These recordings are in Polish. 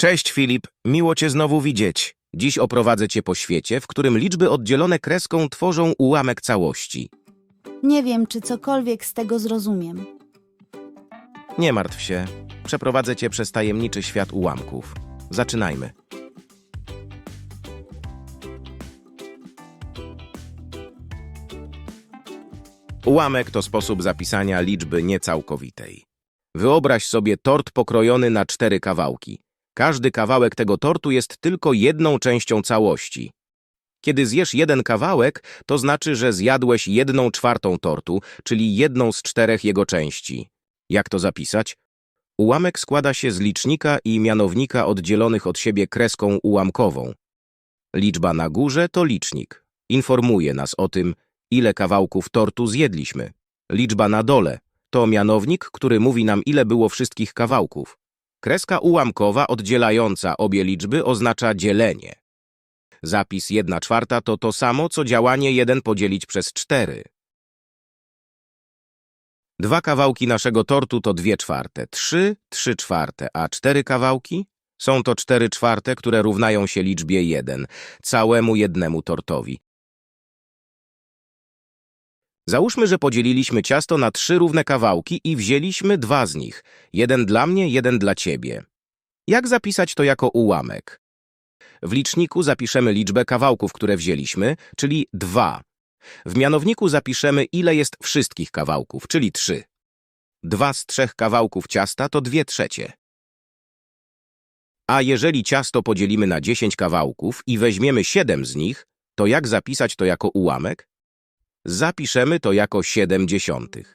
Cześć Filip, miło Cię znowu widzieć. Dziś oprowadzę Cię po świecie, w którym liczby oddzielone kreską tworzą ułamek całości. Nie wiem, czy cokolwiek z tego zrozumiem. Nie martw się, przeprowadzę Cię przez tajemniczy świat ułamków. Zaczynajmy. Ułamek to sposób zapisania liczby niecałkowitej. Wyobraź sobie tort pokrojony na cztery kawałki. Każdy kawałek tego tortu jest tylko jedną częścią całości. Kiedy zjesz jeden kawałek, to znaczy, że zjadłeś jedną czwartą tortu, czyli jedną z czterech jego części. Jak to zapisać? Ułamek składa się z licznika i mianownika oddzielonych od siebie kreską ułamkową. Liczba na górze to licznik. Informuje nas o tym, ile kawałków tortu zjedliśmy. Liczba na dole to mianownik, który mówi nam, ile było wszystkich kawałków. Kreska ułamkowa oddzielająca obie liczby oznacza dzielenie. Zapis 1 czwarta to to samo, co działanie 1 podzielić przez 4. Dwa kawałki naszego tortu to 2 czwarte, 3, 3 czwarte, a cztery kawałki? Są to 4 czwarte, które równają się liczbie 1, całemu jednemu tortowi. Załóżmy, że podzieliliśmy ciasto na trzy równe kawałki i wzięliśmy dwa z nich. Jeden dla mnie, jeden dla ciebie. Jak zapisać to jako ułamek? W liczniku zapiszemy liczbę kawałków, które wzięliśmy, czyli 2. W mianowniku zapiszemy, ile jest wszystkich kawałków, czyli 3. Dwa z trzech kawałków ciasta to 2 trzecie. A jeżeli ciasto podzielimy na 10 kawałków i weźmiemy 7 z nich, to jak zapisać to jako ułamek? Zapiszemy to jako 7 dziesiątych.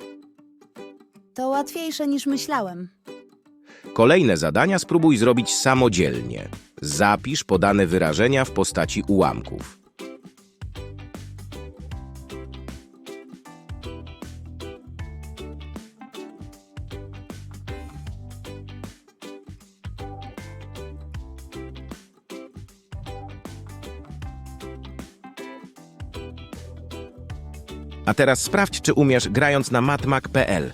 To łatwiejsze niż myślałem. Kolejne zadania spróbuj zrobić samodzielnie. Zapisz podane wyrażenia w postaci ułamków. A teraz sprawdź, czy umiesz grając na matmak.pl.